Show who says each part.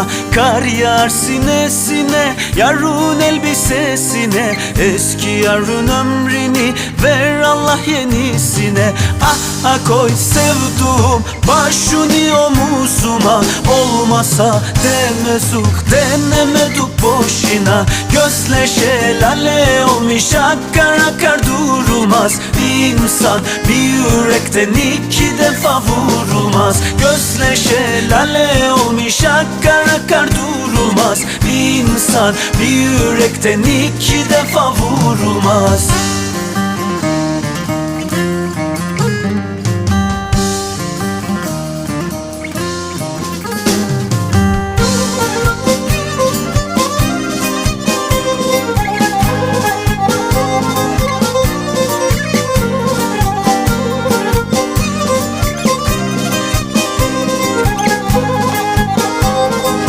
Speaker 1: omzuma Kar yağar sinesine Yarın elbisesine Eski yarın ömrünü Ver Allah yenisine. Ah ah koy sevduğum Başını omuzuma Olmasa demezuk Denemeduk boşuna. Gözler şelale olmuş Akar akar durulmaz. İnsan bir yürekten iki defa vurulmaz. Gözler şelale olmuş Akar akar durulmaz. İnsan bir yürekten iki defa vurulmaz